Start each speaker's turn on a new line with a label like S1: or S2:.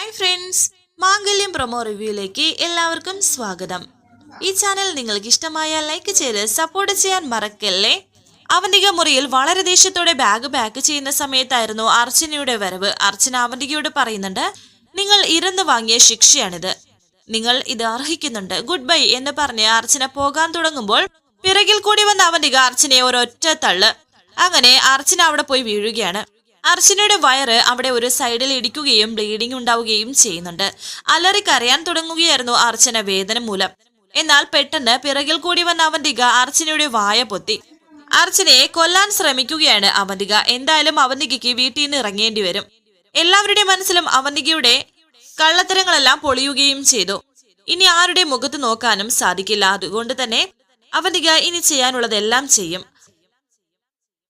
S1: Hi friends Mangalyam promo റിവ്യൂയിലേക്ക് എല്ലാവർക്കും സ്വാഗതം. ഈ ചാനൽ നിങ്ങൾക്ക് ഇഷ്ടമായ ലൈക്ക് ചെയ്ത് സപ്പോർട്ട് ചെയ്യാൻ മറക്കല്ലേ? അവന്തിക മുറിയിൽ വളരെ ദേഷ്യത്തോടെ ബാഗ് പാക്ക് ചെയ്യുന്ന സമയത്തായിരുന്നു അർച്ചനയുടെ വരവ്. അർച്ചന അവന്തികയോട് പറയുന്നുണ്ട് നിങ്ങൾ ഇരന്ന് വാങ്ങിയ ശിക്ഷയാണിത്. നിങ്ങൾ ഇത് അർഹിക്കുന്നുണ്ട്. ഗുഡ് ബൈ എന്ന് പറഞ്ഞ് അർച്ചന പോകാൻ തുടങ്ങുമ്പോൾ പിറകിൽ കൂടി വന്ന അവന്തിക അർച്ചനയെ ഒരൊറ്റ തള്ള്. അങ്ങനെ അർച്ചന അവിടെ പോയി വീഴുകയാണ്. അർച്ചനയുടെ വയറ് അവിടെ ഒരു സൈഡിൽ ഇടിക്കുകയും ബ്ലീഡിംഗ് ഉണ്ടാവുകയും ചെയ്യുന്നുണ്ട്. അലറി കരയാൻ തുടങ്ങുകയായിരുന്നു അർച്ചന വേദന മൂലം. എന്നാൽ പെട്ടെന്ന് പിറകിൽ കൂടി വന്ന അവന്തിക അർച്ചനയുടെ വായ പൊത്തി. അർച്ചനയെ കൊല്ലാൻ ശ്രമിക്കുകയാണ് അവന്തിക. എന്തായാലും അവന്തികയ്ക്ക് വീട്ടിൽ നിന്ന് ഇറങ്ങേണ്ടി വരും. എല്ലാവരുടെയും മനസ്സിലും അവന്തികയുടെ കള്ളത്തരങ്ങളെല്ലാം പൊളിയുകയും ചെയ്തു. ഇനി ആരുടെ മുഖത്ത് നോക്കാനും സാധിക്കില്ല. അതുകൊണ്ട് തന്നെ അവന്തിക ഇനി ചെയ്യാനുള്ളതെല്ലാം ചെയ്യും.